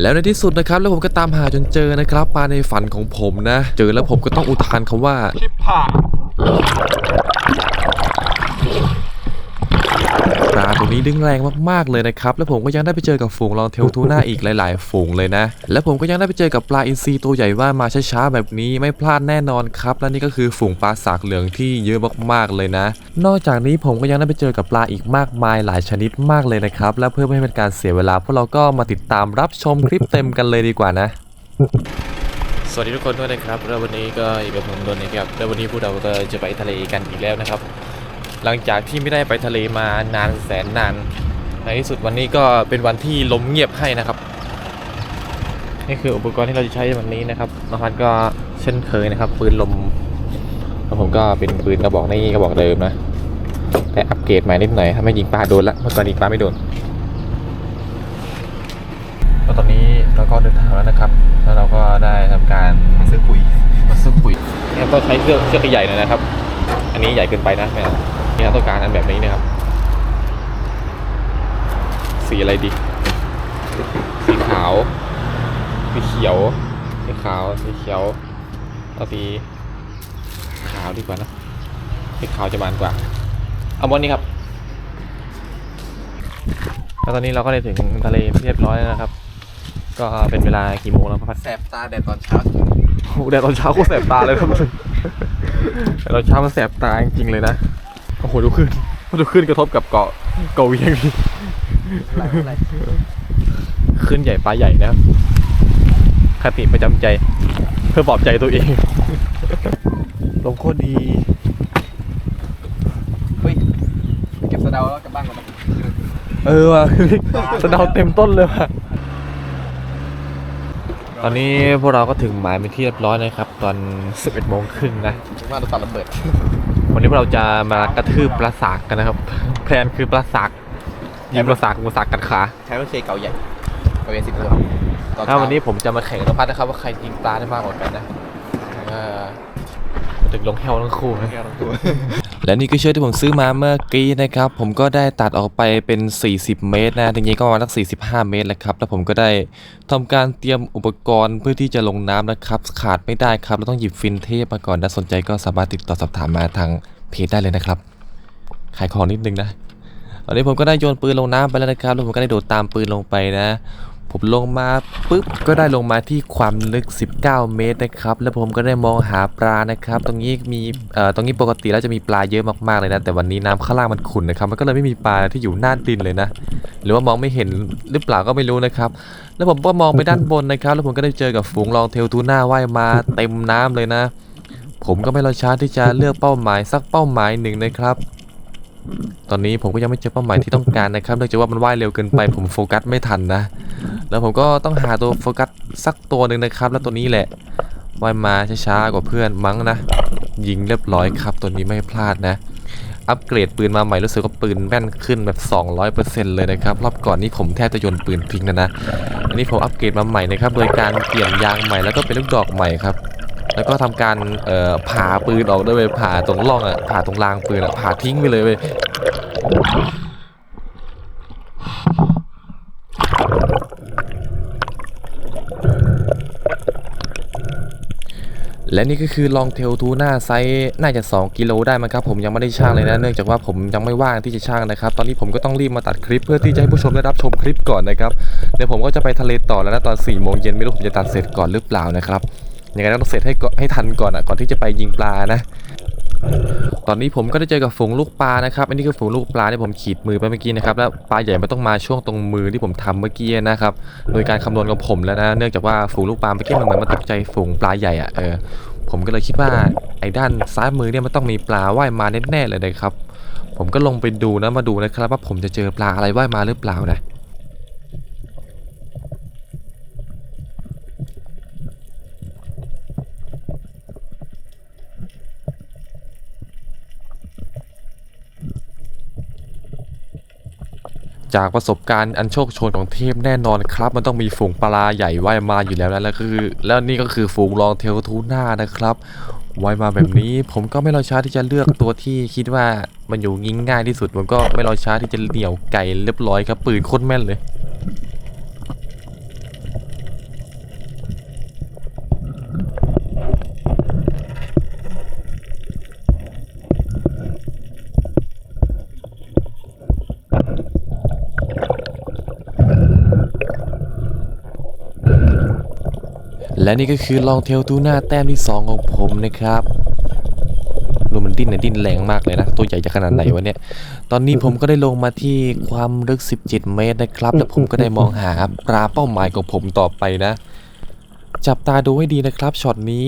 แล้วในที่สุดนะครับแล้วผมก็ตามหาจนเจอนะครับปลาในฝันของผมนะ เจอแล้วผมก็ต้องอุทานคำว่าชิบหาย ปลาตัว นี้ดึงแรงมากๆเลยนะครับ แล้วผมก็ยังได้ไปเจอกับฝูงลองเทลทูน่าอีกหลาย ๆ ฝูงเลยนะ แล้วผมก็ยังได้ไปเจอกับปลาอินทรีตัวใหญ่ว่ามาช้าๆแบบนี้ไม่พลาดแน่นอนครับ และนี่ก็คือฝูงปลาสากเหลืองที่เยอะมากๆเลยนะ นอกจากนี้ผมก็ยังได้ไปเจอกับปลาอีกมากมายหลายชนิดมากเลยนะครับ และเพื่อไม่ให้เป็นการเสียเวลาพวกเราก็มาติดตามรับชมคลิปเต็มกันเลยดีกว่านะสวัสดีทุกคนด้วยนะครับแล้ววันนี้ก็อยู่กับผมนนนะครับแล้ววันนี้พวกเราก็จะไปทะเลกันอีกแล้วนะครับ หลังจากที่ไม่ได้ไปทะเลมานานแสนนาน ในที่สุดวันนี้ก็เป็นวันที่ลมเงียบให้นะครับ นี่คืออุปกรณ์ที่เราจะใช้วันนี้นะครับน้องพันก็เช่นเคยนะครับ ปืนลมแล้วผมก็เป็นปืนกระบอกนี้กระบอกเดิมนะ แต่อัปเกรดใหม่นิดหน่อยทำให้ยิงปลาโดนละเมื่อก่อนยิงปลาไม่โดนแล้วตอนนี้เราก็เดินทางแล้วนะครับ แล้วเราก็ได้ทำการมาซื้อปุ๋ยมาซื้อปุ๋ยเนี่ยต้องใช้เครื่องเครื่องใหญ่เลยนะครับ อันนี้ใหญ่เกินไปนะไม่เอาเนี่ยต้องการอันแบบนี้นะครับ สีอะไรดี สีขาว สีเขียว สีขาว สีเขียวเอาสีขาวดีกว่านะสีขาวจะมันกว่า เอาหมดนี้ครับ แล้วตอนนี้เราก็ได้ถึงทะเลเรียบร้อยแล้วนะครับ ก็เป็นเวลากี่โมงแล้วพัดแสบตาแดดตอนเช้าโอ้โหแดดตอนเช้าโคตรแสบตาเลยครับแต่ตอนเช้ามันแสบตาจริงๆเลยนะ โอ้โหดูขึ้นดูขึ้นกระทบกับเกาะเกาะเวียงนี่อะไรอะไรขึ้นใหญ่ปลาใหญ่นะครับคติประจำใจ เพื่อปลอบใจตัวเองลมโคตรดีเฮ้ยเก็บสะเดาแล้วกลับบ้านก่อนนะเออว่ะสะเดาเต็มต้นเลยว่ะตอนนี้พวกเราก็ถึงหมายเป็นที่เรียบร้อยนะครับ ตอน 11โมงครึ่งนะว่าเราตัดระเบิด วันนี้พวกเราจะมากระทืบปลาสากกันนะครับ แพลนคือปลาสากยิงปลาสากปลาสากกัดขาใช้รถเคเก่าใหญ่เก่าใหญ่สิบตัวตอนถ้าเช้าวันนี้ผมจะมาแข่งกับนภัทรนะครับว่าใครยิงปลาได้มากกว่ากันนะเออถึงลงแฮวทั้งคู่นะ และนี่ก็เชือกที่ผมซื้อมาเมื่อกี้นะครับ ผมก็ได้ตัดออกไปเป็น 40 เมตรนะจริงๆก็ประมาณสัก45 เมตรแหละครับ แล้วผมก็ได้ทำการเตรียมอุปกรณ์เพื่อที่จะลงน้ำนะครับ ขาดไม่ได้ครับเราต้องหยิบฟินเทปมาก่อนนะสนใจก็สามารถติดต่อสอบถามมาทางเพจได้เลยนะครับ ขายของนิดนึงนะตอนนี้ผมก็ได้โยนปืนลงน้ำไปแล้วนะครับแล้วผมก็ได้โดดตามปืนลงไปนะ ผมลงมาปุ๊บก็ได้ลงมาที่ความลึก 19 เมตรนะครับ แล้วผมก็ได้มองหาปลานะครับ ตรงนี้มีเอ่อตรงนี้ปกติแล้วจะมีปลาเยอะมากๆเลยนะ แต่วันนี้น้ำข้างล่างมันขุ่นนะครับ มันก็เลยไม่มีปลาที่อยู่หน้าดินเลยนะ หรือว่ามองไม่เห็นหรือเปล่าก็ไม่รู้นะครับ แล้วผมก็มองไปด้านบนนะครับ แล้วผมก็ได้เจอกับฝูงลองเทลทูน่าว่ายมาเต็มน้ำเลยนะ ผมก็ไม่รอช้าที่จะเลือกเป้าหมายสักเป้าหมายหนึ่งนะครับ ตอนนี้ผมก็ยังไม่เจอเป้าหมายที่ต้องการนะครับเนื่องจากว่ามันว่ายเร็วเกินไป ผมโฟกัสไม่ทันนะ แล้วผมก็ต้องหาตัวโฟกัสสักตัวหนึ่งนะครับ แล้วตัวนี้แหละว่ายมาช้าๆกว่าเพื่อนมั้งนะ ยิงเรียบร้อยครับ ตัวนี้ไม่พลาดนะ อัปเกรดปืนมาใหม่รู้สึกว่าปืนแม่นขึ้นแบบ 200%เลยนะครับ รอบก่อนนี่ผมแทบจะโยนปืนทิ้งนะนะ อันนี้ผมอัปเกรดมาใหม่นะครับ โดยการเปลี่ยนยางใหม่แล้วก็เป็นลูกดอกใหม่ครับ แล้วก็ทำการเอ่อผ่าปืนออกด้วยเวยผ่าตรงร่องอะผ่าตรงรางปืนอะผ่าทิ้งไปเลยเว้ยและนี่ก็คือลองเทลทูน่าไซส์น่าจะ 2 กิโลได้มั้งครับ ผมยังไม่ได้ช่างเลยนะ เนื่องจากว่าผมยังไม่ว่างที่จะช่างนะครับ ตอนนี้ผมก็ต้องรีบมาตัดคลิปเพื่อที่จะให้ผู้ชมได้รับชมคลิปก่อนนะครับเดี๋ยวผมก็จะไปทะเลต่อแล้วนะตอน4ี่โมงเย็นไม่รู้ผมจะตัดเสร็จก่อนหรือเปล่านะครับ ยังไงก็ต้องเสร็จให้ให้ทันก่อนอะก่อนที่จะไปยิงปลานะ ตอนนี้ผมก็ได้เจอกับฝูงลูกปลานะครับ อันนี้คือฝูงลูกปลาที่ผมขีดมือไปเมื่อกี้นะครับ แล้วปลาใหญ่มันต้องมาช่วงตรงมือที่ผมทำเมื่อกี้นะครับ โดยการคำนวณของผมแล้วนะ เนื่องจากว่าฝูงลูกปลาเมื่อกี้มันเหมือนมันตกใจฝูงปลาใหญ่อะ เออ ผมก็เลยคิดว่าไอ้ด้านซ้ายมือเนี่ยมันต้องมีปลาว่ายมาแน่ๆเลยนะครับ ผมก็ลงไปดูนะมาดูนะครับว่าผมจะเจอปลาอะไรว่ายมาหรือเปล่านะ จากประสบการณ์อันโชคโชนของเทพแน่นอนครับ มันต้องมีฝูงปลาใหญ่ว่ายมาอยู่แล้วนะแล้วคือ แล้วนี่ก็คือฝูงลองเทลทูน่านะครับว่ายมาแบบนี้ผมก็ไม่รอช้าที่จะเลือกตัวที่คิดว่ามันอยู่งิ้งง่ายที่สุดผมก็ไม่รอช้าที่จะเหนี่ยวไก่เรียบร้อยครับปืนโคตรแม่นเลย และนี่ก็คือลองเทลทูน่าแต้มที่ 2 ของผมนะครับดูมันดิ้นนะดิ้นแรงมากเลยนะ ตัวใหญ่จะขนาดไหนวะเนี่ย ตอนนี้ผมก็ได้ลงมาที่ความลึก 17 เมตรนะครับแล้วผมก็ได้มองหาปลาเป้าหมายของผมต่อไปนะ จับตาดูให้ดีนะครับช็อตนี้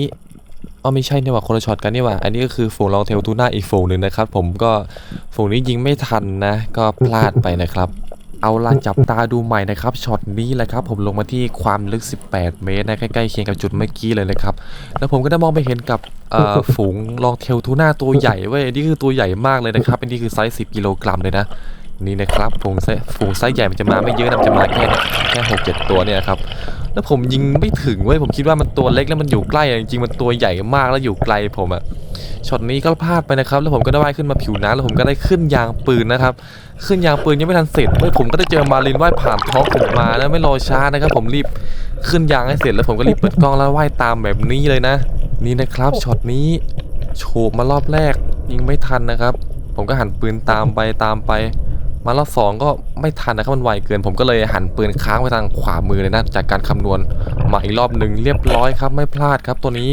อ๋อไม่ใช่เนี่ยว่าคนละช็อตกันนี่ว่า อันนี้ก็คือฝูงลองเทลทูน่าอีกฝูงหนึ่งนะครับ ผมก็ฝูงนี้ยิงไม่ทันนะ ก็พลาดไปนะครับ เอาล่ะจับตาดูใหม่นะครับช็อตนี้แหละครับผมลงมาที่ความลึก 18 เมตรนะใกล้ๆเคียงกับจุดเมื่อกี้เลยนะครับ แล้วผมก็ได้มองไปเห็นกับเอ่อฝูงลองเทลทูน่าตัวใหญ่เว้ยนี่คือตัวใหญ่มากเลยนะครับอันนี้คือไซส์ 10 กิโลกรัมเลยนะ นี่นะครับฝูงไซส์ฝูงไซส์ใหญ่มันจะมาไม่เยอะนะมันจะมาแค่แค่หกเจ็ดตัวเนี่ยครับแล้วผมยิงไม่ถึงเว้ยผมคิดว่ามันตัวเล็กแล้วมันอยู่ใกล้จริงๆมันตัวใหญ่มากแล้วอยู่ไกลผมอะช็อตนี้ก็พลาดไปนะครับ แล้วผมก็ได้ว่ายขึ้นมาผิวน้ำแล้วผมก็ได้ขึ้นยางปืนนะครับ ขึ้นยางปืนยังไม่ทันเสร็จเว้ยผมก็ได้เจอมารินว่ายผ่านท้องผมมาแล้วไม่รอช้านะครับ ผมรีบขึ้นยางให้เสร็จแล้วผมก็รีบเปิดกล้องแล้วว่ายตามแบบนี้เลยนะ นี่นะครับช็อตนี้โฉบมารอบแรกยิงไม่ทันนะครับ ผมก็หันปืนตามไปตามไป มารอบสองก็ไม่ทันนะครับมันไวเกิน ผมก็เลยหันปืนค้างไปทางขวามือเลยนะจากการคำนวณมาอีกรอบหนึ่งเรียบร้อยครับไม่พลาดครับตัวนี้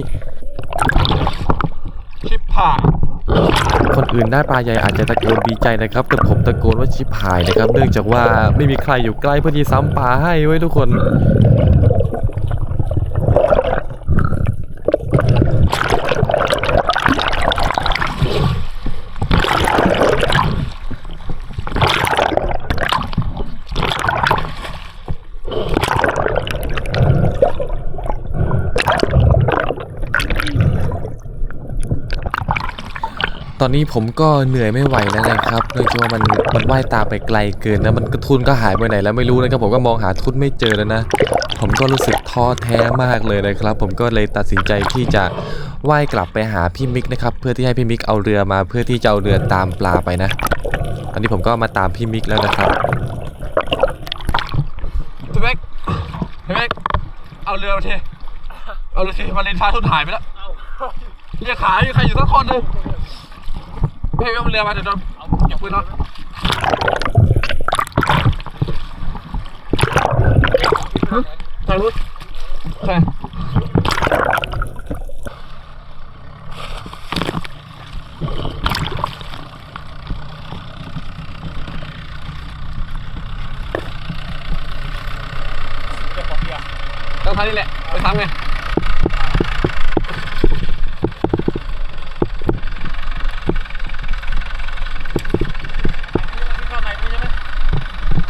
ชิปผ่าคนอื่นได้ปลาใหญ่อาจจะตะโกนดีใจนะครับแต่ผมตะโกนว่าชิบหายนะครับ เนื่องจากว่าไม่มีใครอยู่ใกล้เพื่อที่ซ้ำปลาให้ไว้ยทุกคน ตอนนี้ผมก็เหนื่อยไม่ไหวแล้วนะครับเนื่องจากว่ามันมันว่ายตามไปไกลเกินนะมันก็ทุนก็หายไปไหนแล้วไม่รู้นะครับผมก็มองหาทุนไม่เจอแล้วนะ ผมก็รู้สึกท้อแท้มากเลยนะครับ ผมก็เลยตัดสินใจที่จะว่ายกลับไปหาพี่มิกนะครับเพื่อที่ให้พี่มิกเอาเรือมา เพื่อที่จะเอาเรือตามปลาไปนะตอนนี้ผมก็มาตามพี่มิกแล้วนะครับพี่แม็กพี่แม็กเอาเรือมาทีเอาเรือทีมาเลนฟ้าทุนหายไปแล้วเนี่ยขายใครอยู่สักคนหนึง พี่เอาเรือมาเดี๋ยวโดนเก็บปืนเนาะฮะทางนู้นใช่ต้องทางนี้แหละไปทำไง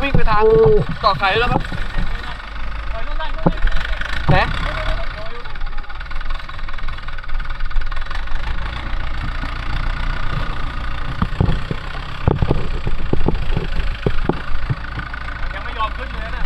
วิ่งไปทาง เกาะไข่แล้วครับไหนยังไม่ยอมขึ้นเลยนะ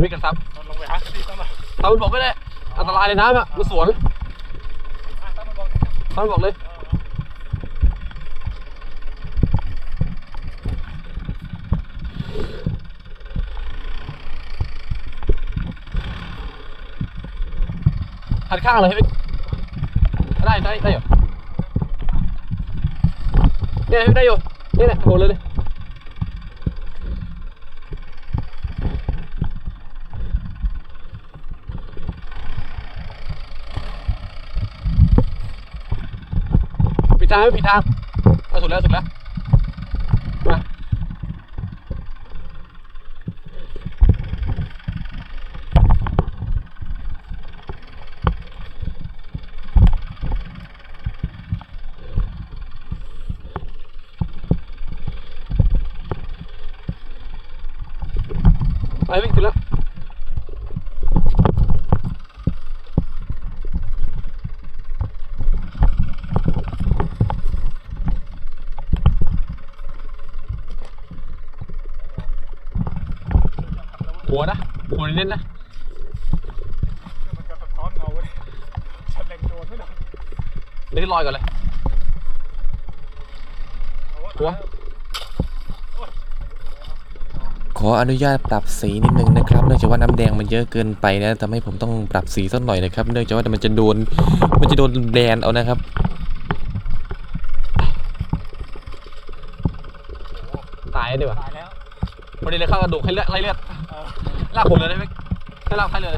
วิ่งกันซับลงไปหาที่ต้องมาตามั นบอกไม่ได้ อันตรายเลยน้ำอะมันสวนตานบอกเลยหันข้างเลยได้ได้ได้อยู่เนี่ยได้อยู่นี่แหละโหเลยเลย ผิด ทางไม่ผิดทางเอาสุดแล้วสุดแล้วมาไปวิ่งถึงแล้ว หัวนะหัวเน้นๆนะมันจะสะท้อนเงาเลยฉันเล็งโดนไม่ได้เล่นลอยก่อนเลยหัวขออนุญาตปรับสีนิดนึงนะครับ เนื่องจากว่าน้ำแดงมันเยอะเกินไปนะทำให้ผมต้องปรับสีสักหน่อยนะครับ เนื่องจากว่ามันจะโดน มันจะโดนแบรนด์เอานะครับตายดีกว่าตายแล้วพอดีเลยเข้ากระดูกให้เลือดไล่เลือดเออ ลากผมเลยได้ไหมให้ลากให้เลย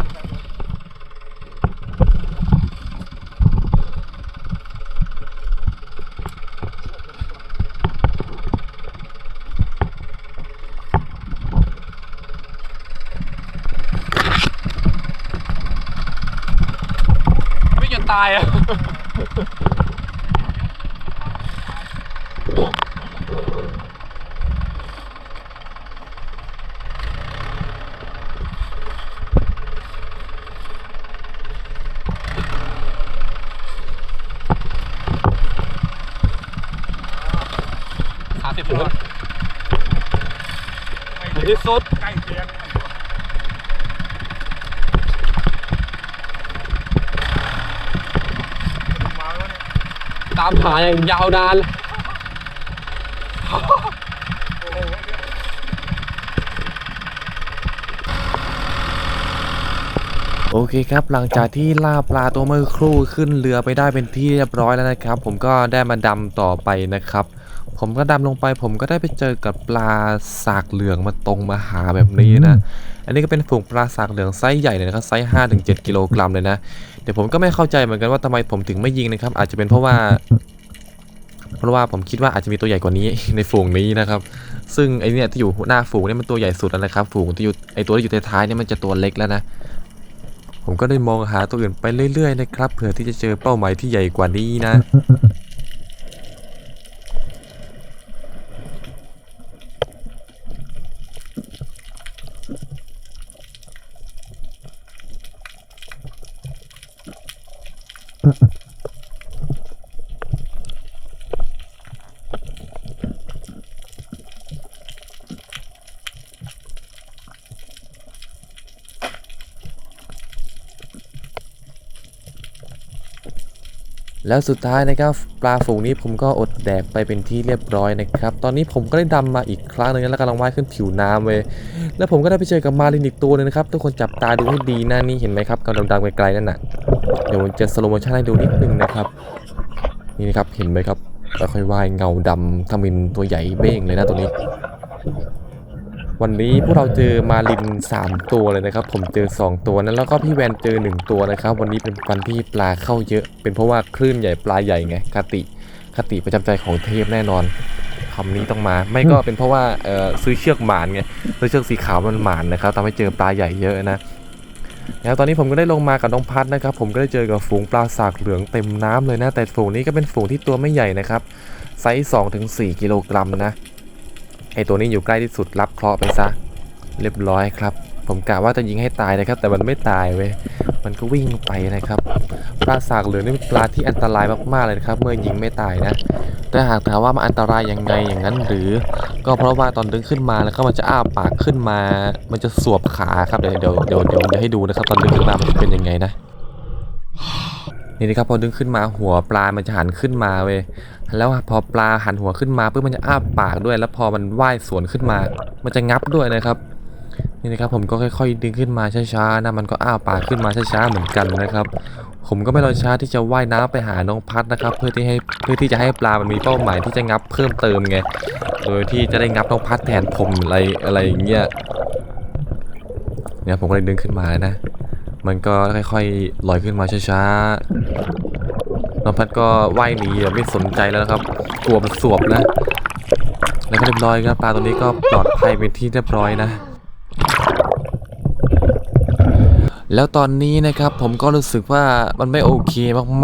ไม่จนตายอะ สามสิบถึงถึง ที่สุดใกล้เคียงตามหาอย่างยาวนานโอเคครับหลังจากที่ล่าปลาตัวเมื่อครู่ขึ้นเรือไปได้เป็นที่เรียบร้อยแล้วนะครับ ผมก็ได้มาดำต่อไปนะครับ ผมก็ดำลงไป ผมก็ได้ไปเจอกับปลาสากเหลืองมาตรงมาหาแบบนี้นะ อันนี้ก็เป็นฝูงปลาสากเหลืองไซส์ใหญ่เลยนะครับไซส์5ถึง7กิโลกรัมเลยนะ เดี๋ยวผมก็ไม่เข้าใจเหมือนกันว่าทำไมผมถึงไม่ยิงนะครับ อาจจะเป็นเพราะว่า เพราะว่าผมคิดว่าอาจจะมีตัวใหญ่กว่านี้ในฝูงนี้นะครับ ซึ่งไอเนี่ยที่อยู่หน้าฝูงเนี่ยมันตัวใหญ่สุดแล้วนะครับ ฝูงที่อยู่ไอตัวที่อยู่ท้ายๆเนี่ยมันจะตัวเล็กแล้วนะผมก็ได้มองหาตัวอื่นไปเรื่อยๆนะครับเผื่อที่จะเจอเป้าหมายที่ใหญ่กว่านี้นะ แล้วสุดท้ายนะครับปลาฝูงนี้ผมก็อดแดกไปเป็นที่เรียบร้อยนะครับ ตอนนี้ผมก็ได้ดำมาอีกครั้งหนึงแล้วกำลังว่ายขึ้นผิวน้ำเว้ยแล้วผมก็ได้ไปเจอกับมาลินอีกตัวหนึงนะครับ ทุกคนจับตาดูให้ดีนะนี่เห็นไหมครับกำลังดำไกลๆนั่นน่ะ เดี๋ยวจะสโลโมชั่นให้ดูนิดนึงนะครับ นี่นะครับเห็นไหมครับค่อยว่ายเงาดำทำเป็นตัวใหญ่เบ้งเลยนะตัวนี้ วันนี้พวกเราเจอมาลิน 3 ตัวเลยนะครับ ผมเจอ 2 ตัวนั้นแล้วก็พี่แวนเจอ 1 ตัวนะครับ วันนี้เป็นวันที่ปลาเข้าเยอะ เป็นเพราะว่าคลื่นใหญ่ปลาใหญ่ไงคติคติประจำใจของเทพแน่นอนคำนี้ต้องมา ไม่ก็เป็นเพราะว่าเออซื้อเชือกหมานไงซื้อเชือกสีขาวมันหมานนะครับทำให้เจอปลาใหญ่เยอะนะ แล้วตอนนี้ผมก็ได้ลงมากับน้องพัดนะครับ ผมก็ได้เจอกับฝูงปลาสากเหลืองเต็มน้ำเลยนะ แต่ฝูงนี้ก็เป็นฝูงที่ตัวไม่ใหญ่นะครับ ไซส์2-4กิโลกรัมนะ ไอตัวนี้อยู่ใกล้ที่สุดรับเคราะห์ไปซะ เรียบร้อยครับ ผมกะว่าจะยิงให้ตายนะครับ แต่มันไม่ตายเว้ยมันก็วิ่งไปนะครับปลาสากเหลืองนี่เป็นปลาที่อันตรายมากๆเลยนะครับ เมื่อยิงไม่ตายนะ แต่หากถามว่ามันอันตรายยังไงอย่างนั้นหรือ ก็เพราะว่าตอนดึงขึ้นมาแล้วก็มันจะอ้าปากขึ้นมา มันจะสวบขาครับเดี๋ยวเดี๋ยวเดี๋ยวเดี๋ยวให้ดูนะครับ ตอนดึงขึ้นมามันจะเป็นยังไงนะนี่นะครับพอดึงขึ้นมาหัวปลา มันจะหันขึ้นมาเว้ยแล้วพอปลาหันหัวขึ้นมาปุ๊บมันจะอ้าปากด้วย แล้วพอมันว่ายสวนขึ้นมา มันจะงับด้วยนะครับ นี่นะครับผมก็ค่อยๆดึงขึ้นมาช้าๆนะมันก็อ้าปากขึ้นมาช้าๆเหมือนกันนะครับ ผมก็ไม่รอช้าที่จะว่ายน้ำไปหาน้องพัดนะครับ เพื่อที่ให้เพื่อที่จะให้ปลามันมีเป้าหมายที่จะงับเพิ่มเติมไงโดยที่จะได้งับน้องพัดแทนผมอะไรอะไรอย่างเงี้ยเนี่ยผมก็เลยดึงขึ้นมานะ มันก็ค่อยๆลอยขึ้นมาช้าๆน้องพัดก็ว่ายหนีไม่สนใจแล้วนะครับกลัวมันสวบนะแล้วก็เรียบร้อยครับปลาตัวนี้ก็ปลอดภัยเป็นที่เรียบร้อยนะ แล้วตอนนี้นะครับผมก็รู้สึกว่ามันไม่โอเค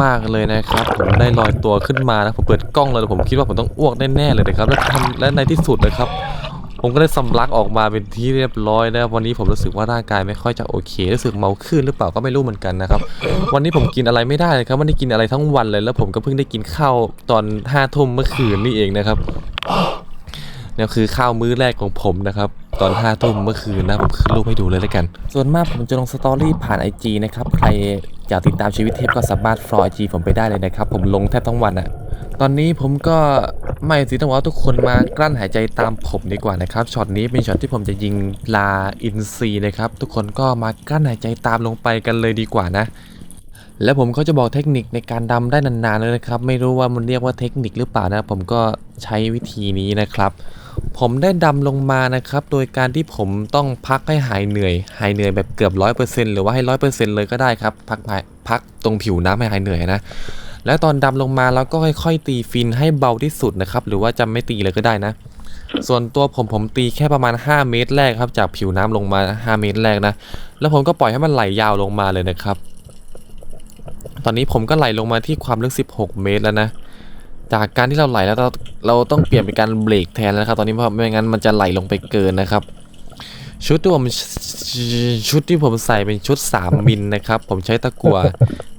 มากๆเลยนะครับผมได้ลอยตัวขึ้นมานะผมเปิดกล้องเลยผมคิดว่าผมต้องอ้วกแน่ๆเลยนะครับ แล้วทำและในที่สุดนะครับ ผมก็ได้สำลักออกมาเป็นที่เรียบร้อยนะวันนี้ผมรู้สึกว่าร่างกายไม่ค่อยจะโอเครู้สึกเมาขึ้นหรือเปล่าก็ไม่รู้เหมือนกันนะครับวันนี้ผมกินอะไรไม่ได้เลยครับวันนี้กินอะไรทั้งวันเลย แล้วผมก็เพิ่งได้กินข้าวตอนห้าทุ่มเมื่อคืนนี่เองนะครับนี่คือข้าวมื้อแรกของผมนะครับ ตอนห้าทุ่มเมื่อคืนนะผมขึ้นรูปให้ดูเลยแล้วกัน ส่วนมากผมจะลงสตอรี่ผ่าน IG นะครับใครอยากติดตามชีวิตเทพก็สามารถฟลอไอจีผมไปได้เลยนะครับผมลงแทบทั้งวันอะตอนนี้ผมก็ไม่สิต้องบอกว่าทุกคนมากลั้นหายใจตามผมดีกว่านะครับช็อตนี้เป็นช็อตที่ผมจะยิงปลาอินทรีนะครับทุกคนก็มากลั้นหายใจตามลงไปกันเลยดีกว่านะแล้วผมก็จะบอกเทคนิคในการดำได้นานๆเลยนะครับ ไม่รู้ว่ามันเรียกว่าเทคนิคหรือเปล่านะ ผมก็ใช้วิธีนี้นะครับ ผมได้ดำลงมานะครับ โดยการที่ผมต้องพักให้หายเหนื่อย หายเหนื่อยแบบเกือบร้อยเปอร์เซ็นต์หรือว่าให้ร้อยเปอร์เซ็นต์เลยก็ได้ครับ พักพักพักตรงผิวน้ำให้หายเหนื่อยนะ แล้วตอนดำลงมาเราก็ค่อยๆ ตีฟินให้เบาที่สุดนะครับ หรือว่าจะไม่ตีเลยก็ได้นะ ส่วนตัวผมผมตีแค่ประมาณ 5 เมตรแรกครับ จากผิวน้ำลงมา 5 เมตรแรกนะ แล้วผมก็ปล่อยให้มันไหลยาวลงมาเลยนะครับ ตอนนี้ผมก็ไหลลงมาที่ความลึก 16 เมตรแล้วนะ จากการที่เราไหลแล้วเราเราต้องเปลี่ยนเป็นการเบรกแทนแล้วครับ ตอนนี้เพราะไม่งั้นมันจะไหลลงไปเกินนะครับ ชุดที่ผมชุดที่ผมใส่เป็นชุด 3 มิลนะครับ ผมใช้ตะกั่ว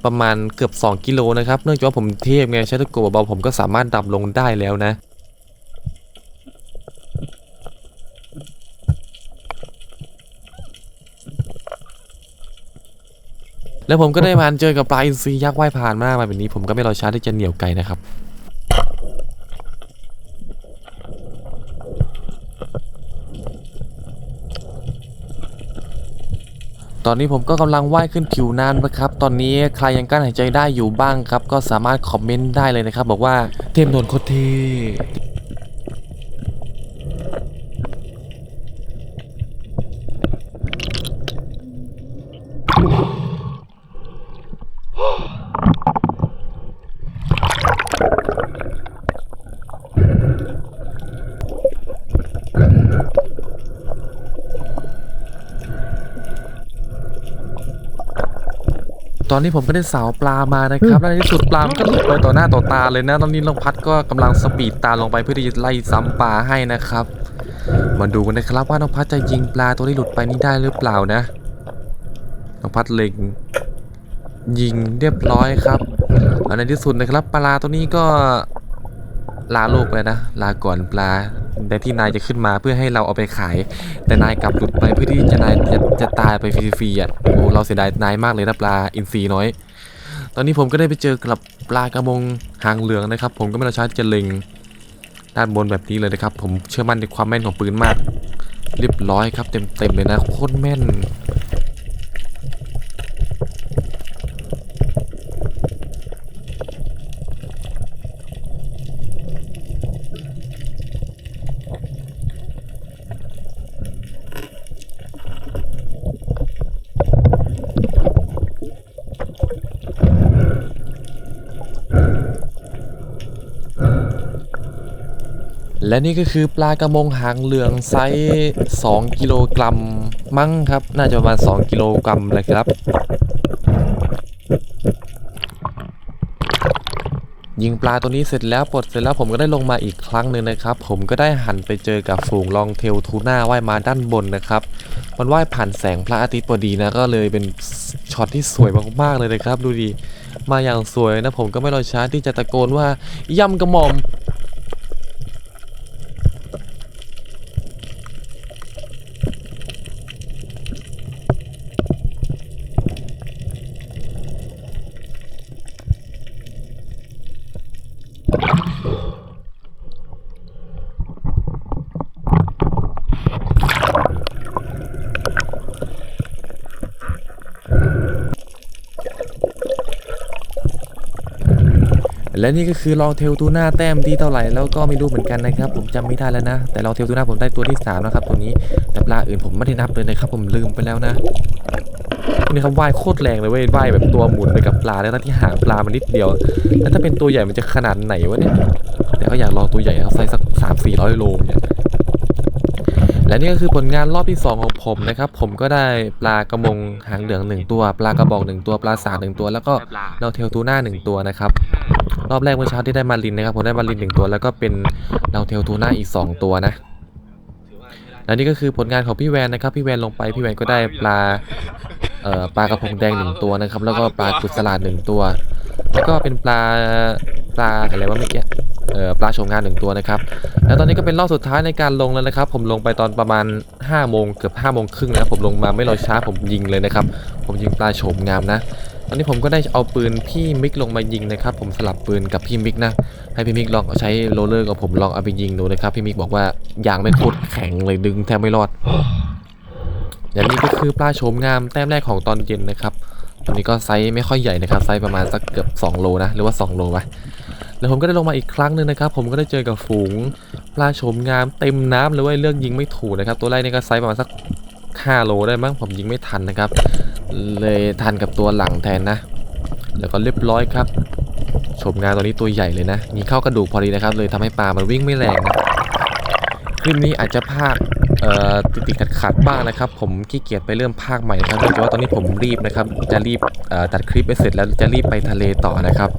ประมาณเกือบ 2 กิโลนะครับ เนื่องจากว่าผมเทพไงใช้ตะกั่วเบาๆผมก็สามารถดำลงได้แล้วนะแล้วผมก็ได้มาเจอกับปลาอินทรียักษ์ว่ายผ่านมามาแบบนี้ ผมก็ไม่รอช้าที่จะเหนี่ยวไกลนะครับ ตอนนี้ผมก็กำลังว่ายขึ้นผิวน้ำนะครับ ตอนนี้ใครยังกั้นหายใจได้อยู่บ้างครับ ก็สามารถคอมเมนต์ได้เลยนะครับ บอกว่าเทมโดนโคตรเท อนนี้ผมก็ได้สาวปลามานะครับและในที่สุดปลามันก็หลุดไปต่อหน้าต่อตาเลยนะ ตอนนี้น้องพัดก็กำลังสปีดตามลงไปเพื่อที่จะไล่ซ้ำปลาให้นะครับ มาดูกันนะครับว่าน้องพัดจะยิงปลาตัวที่หลุดไปนี้ได้หรือเปล่านะน้องพัดเล็งยิงเรียบร้อยครับและในที่สุดนะครับปลาตัวนี้ก็ ลาโลกไปนะ ลาก่อนปลาแต่ที่นายจะขึ้นมาเพื่อให้เราเอาไปขาย แต่นายกลับหลุดไปเพื่อที่จะนายจะจะตายไปฟรีๆอะโอ้เราเสียดายนายมากเลยนะปลาอินทรีน้อย ตอนนี้ผมก็ได้ไปเจอกับปลากระมงหางเหลืองนะครับ ผมก็ไม่รอช้าจะเล็งด้านบนแบบนี้เลยนะครับ ผมเชื่อมั่นในความแม่นของปืนมากเรียบร้อยครับเต็มๆเลยนะโคตรแม่น และนี่ก็คือปลากระมงหางเหลืองไซส์2กิโลกรัมมั้งครับ น่าจะประมาณ2กิโลกรัมเลยครับ ยิงปลาตัวนี้เสร็จแล้วปลดเสร็จแล้วผมก็ได้ลงมาอีกครั้งหนึ่งนะครับ ผมก็ได้หันไปเจอกับฝูงลองเทลทูน่าว่ายมาด้านบนนะครับ มันว่ายผ่านแสงพระอาทิตย์พอดีนะก็เลยเป็นช็อตที่สวยมากๆเลยนะครับ ดูดิมาอย่างสวยนะผมก็ไม่รอช้าที่จะตะโกนว่าย่ำกระหม่อม และนี่ก็คือลองเทลทูน่าแต้มที่เท่าไหร่แล้วก็ไม่รู้เหมือนกันนะครับ ผมจำไม่ได้แล้วนะ แต่ลองเทลทูน่าผมได้ตัวที่3นะครับตัวนี้แต่ปลาอื่นผมไม่ได้นับเลยนะครับผมลืมไปแล้วนะนี่ครับว่ายโคตรแรงเลยเว้ยว่ายแบบตัวหมุนไปกับปลาแล้วที่หางปลามันนิดเดียว แล้วถ้าเป็นตัวใหญ่มันจะขนาดไหนวะเนี่ยแต่ก็อยากลองตัวใหญ่ครับไซส์สักสามสี่ร้อยโลเนี่ยและนี่ก็คือผลงานรอบที่ 2 ของผมนะครับ ผมก็ได้ปลากระมงหางเหลืองหนึ่งตัว ปลากระบอกหนึ่งตัว ปลาสากหนึ่งตัว แล้วก็เราเทลทูน่าหนึ่งตัวนะครับ รอบแรกเมื่อเช้าที่ได้มาลินนะครับผมได้มาลินหนึ่งตัว แล้วก็เป็นเราเทลทูน่าอีก 2 ตัวนะและนี่ก็คือผลงานของพี่แวนนะครับพี่แวนลงไปพี่แวนก็ได้ปลาเอ่อปลากระพงแดงหนึ่งตัวนะครับ แล้วก็ปลากุดสลัดหนึ่งตัว แล้วก็เป็นปลาปลาอะไรวะเมื่อกี้เอ่อปลาโฉมงานหนึ่งตัวนะครับ แล้วตอนนี้ก็เป็นรอบสุดท้ายในการลงแล้วนะครับ ผมลงไปตอนประมาณ5โมงเกือบ5โมงครึ่งนะผมลงมาไม่รอช้าผมยิงเลยนะครับ ผมยิงปลาโฉมงามนะ ตอนนี้ผมก็ได้เอาปืนพี่มิกลงมายิงนะครับ ผมสลับปืนกับพี่มิกนะ ให้พี่มิกลองเอาใช้โรเลอร์กับผมลองเอาไปยิงดูนะครับ พี่มิกบอกว่ายางไม่โคตรแข็งเลยดึงแทบไม่รอด อย่างนี้ก็คือปลาโฉมงามแต้มแรกของตอนเย็นนะครับตอนนี้ก็ไซส์ไม่ค่อยใหญ่นะครับ ไซส์ประมาณสักเกือบ2โลนะ หรือว่า 2 โลไปแล้วผมก็ได้ลงมาอีกครั้งหนึ่งนะครับ ผมก็ได้เจอกับฝูงปลาโฉมงามเต็มน้ำเลยว่าเลือกยิงไม่ถูกนะครับ ตัวแรกนี่ก็ไซส์ประมาณสัก 5 โลได้มั้งผมยิงไม่ทันนะครับ เลยทันกับตัวหลังแทนนะ แล้วก็เรียบร้อยครับโฉมงามตัวนี้ตัวใหญ่เลยนะยิงเข้ากระดูกพอดีนะครับ เลยทำให้ปลามันวิ่งไม่แรงนะคลิปนี้อาจจะพากเอ่อติดติดขัดขัดบ้างนะครับ ผมขี้เกียจไปเริ่มภาคใหม่นะครับเนื่องจากว่าตอนนี้ผมรีบนะครับ จะรีบตัดคลิปไปเสร็จแล้วจะรีบไปทะเลต่อนะครับ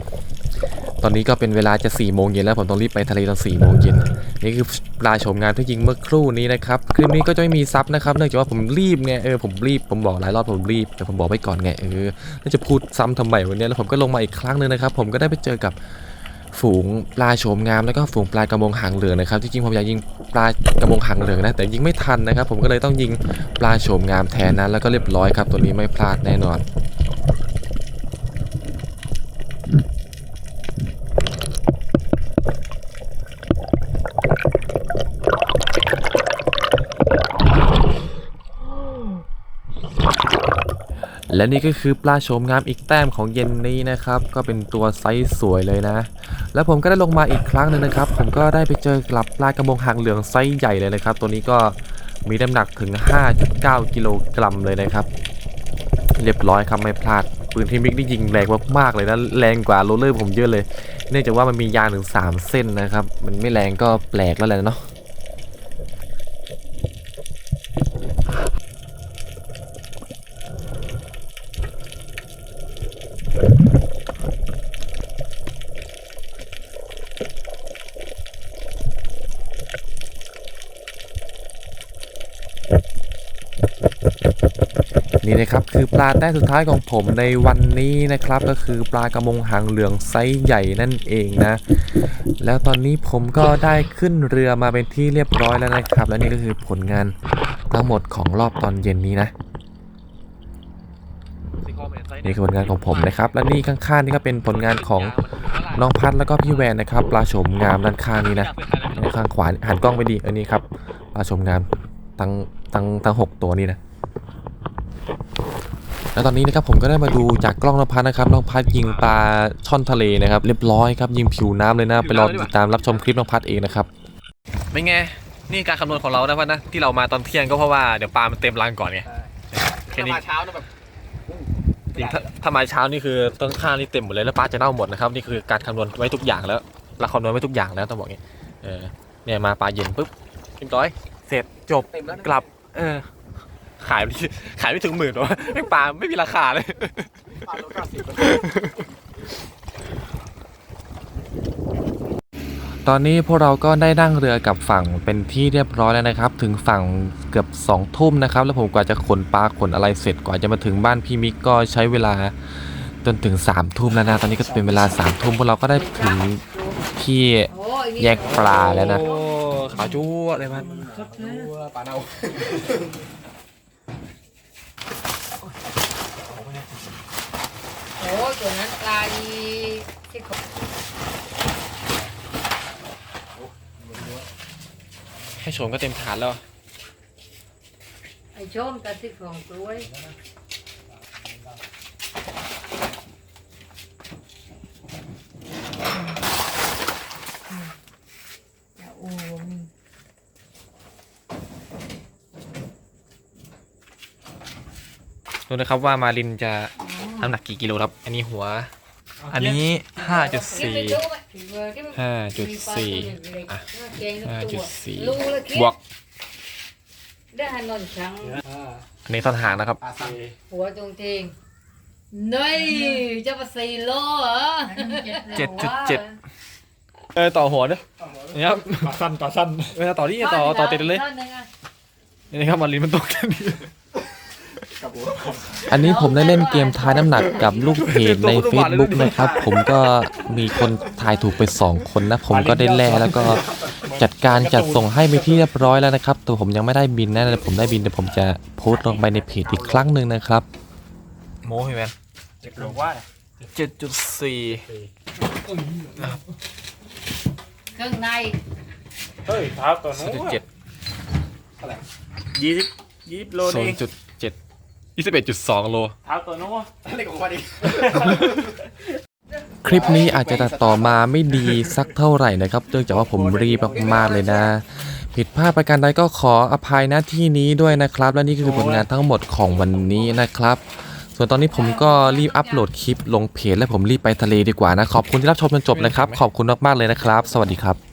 ตอนนี้ก็เป็นเวลาจะ4ี่โมงเย็นแล้วผมต้องรีบไปทะเลตอน4ี่โมงเย็นนี่คือปลาโฉมงานที่ยิงเมื่อครู่นี้นะครับคลิปนี้ก็จะไม่มีซับนะครับเนื่องจากว่าผมรีบไงเออผมรีบผมบอกหลายรอบผมรีบแต่ผมบอกไว้ก่อนไงเออแล้วจะพูดซ้ำทำไมวันนี้แล้วผมก็ลงมาอีกครั้งหนึ่งนะครับผมก็ได้ไปเจอกับฝูงปลาโฉมงามแล้วก็ฝูงปลากระมงหางเหลืองนะครับที่จริงผมอยากยิงปลากระมงหางเหลืองนะแต่ยิงไม่ทันนะครับ ผมก็เลยต้องยิงปลาโฉมงามแทนนะแล้วก็เรียบร้อยครับตัวนี้ไม่พลาดแน่นอน และนี่ก็คือปลาโฉมงามอีกแต้มของเย็นนี้นะครับ ก็เป็นตัวไซส์สวยเลยนะ แล้วผมก็ได้ลงมาอีกครั้งหนึ่งนะครับ ผมก็ได้ไปเจอกลับปลากระมงหางเหลืองไซส์ใหญ่เลยนะครับ ตัวนี้ก็มีน้ำหนักถึง 5.9 กิโลกรัมเลยนะครับ เรียบร้อยครับไม่พลาดปืนที่มิกนี่ยิงแรงมากๆเลยนะแรงกว่าโรลเลอร์ผมเยอะเลย เนื่องจากว่ามันมียางถึง 3 เส้นนะครับ มันไม่แรงก็แปลกแล้วแหละเนาะ นี่นะครับคือปลาแต้สุดท้ายของผมในวันนี้นะครับ ก็คือปลากระมงหางเหลืองไซส์ใหญ่นั่นเองนะ แล้วตอนนี้ผมก็ได้ขึ้นเรือมาเป็นที่เรียบร้อยแล้วนะครับ และนี่ก็คือผลงานทั้งหมดของรอบตอนเย็นนี้นะนี่คือผลงานของผมนะครับ และนี่ข้างๆนี่ก็เป็นผลงานของน้องพัดแล้วก็พี่แวนนะครับปลาโฉมงามด้านข้างนี้นะด้านข้างขวาหันกล้องไปดีเออนี่ครับปลาโฉมงามทั้งทั้งทั้งหกตัวนี่นะ แล้วตอนนี้นะครับผมก็ได้มาดูจากกล้องน้องพัดนะครับน้องพัดยิงปลาช่อนทะเลนะครับเรียบร้อยครับยิงผิวน้ำเลยนะไปรอติดตามรับชมคลิปน้องพัดเองนะครับเป็นไงนี่การคำนวณของเรานะพัดนะที่เรามาตอนเที่ยงก็เพราะว่าเดี๋ยวปลามันเต็มรังก่อนไงแค่นี้มาเช้านะแบบจริงถ้าถ้ามาเช้านี่คือต้นข้างนี่เต็มหมดเลยแล้วปลาจะเน่าหมดนะครับนี่คือการคำนวณไว้ทุกอย่างแล้วเราคำนวณไว้ทุกอย่างแล้วต้องบอกงี้เออเนี่ยมาปลาเย็นปุ๊บเรียบร้อย เสร็จจบเต็มแล้วนะกลับ เออ ขายไม่ขายไม่ถึงหมื่นหรอไม่งปลาไม่มีราคาเลยปลาโลเก้าสิบตอนนี้พวกเราก็ได้นั่งเรือกลับฝั่งเป็นที่เรียบร้อยแล้วนะครับ ถึงฝั่งเกือบสองทุ่มนะครับ แล้วผมกว่าจะขนปลาขนอะไรเสร็จกว่าจะมาถึงบ้านพี่มิกก็ใช้เวลาจนถึงสามทุ่มแล้วนะตอนนี้ก็เป็นเวลาสามทุ่มพวกเราก็ได้ถึงที่แยกปลาแล้วนะโอ้ขาวจู้อะไรมันปลาเน่า อ้ยตัวนั้นปลาอีที่เขาแค่โฉมก็เต็มถาดแล้ว ไอ้ชมกับที่ของกล้วยอย่าโอ้มโน่นะครับว่ามารินจะ น้ำหนักกี่กิโลครับ อันนี้หัว อันนี้ห้าจุดสี่ห้าจุดสี่อะห้าจุดสี่รู้แล้วคิดบวกได้หันนอนชังอันนี้ท่อนหางนะครับ หัวตรงเทงนี่จะมาสี่โลเหรอเจ็ดจุดเจ็ดเออต่อหัวเนอะนี่ครับต่อสั้นต่อสั้นเวลาต่อที่ต่อต่อติดเลยท่อนหนึ่งอะนี่ครับมารินมันตกกันกับหัว อันนี้ผมได้เล่นเกมทายน้ำหนักกับลูกเพจใน Facebook นะครับ ผมก็มีคนทายถูกไป 2 คนนะ ผมก็ได้แล่แล้วก็จัดการจัดส่งให้ไปที่เรียบร้อยแล้วนะครับ ตัวผมยังไม่ได้บินนะแต่ผมได้บินแต่ผมจะโพสต์ลงไปในเพจอีกครั้งหนึ่งนะครับ โม้พี่แมนเจ็บหลงว่าเจ็ดจุดสี่เครื่องในเฮ้ยเท้าตัวนู้นจุดเจ็ดยี่สิบยี่สิบโลศูเอนงย์จุด เจ็ดยี่สิบเอ็ดจุดสองโล เท้าตัวนู้นเล็กกว่านี้คลิปนี้อาจจะตัดต่อมาไม่ดีสักเท่าไหร่นะครับเนื่องจากว่าผมรีบมากๆเลยนะ ผิดพลาดประการใดก็ขออภัยหน้าที่นี้ด้วยนะครับ และนี่คือผลงานทั้งหมดของวันนี้นะครับ ส่วนตอนนี้ผมก็รีบอัปโหลดคลิปลงเพจและผมรีบไปทะเลดีกว่านะ ขอบคุณที่รับชมจนจบนะครับ ขอบคุณมากๆเลยนะครับ สวัสดีครับ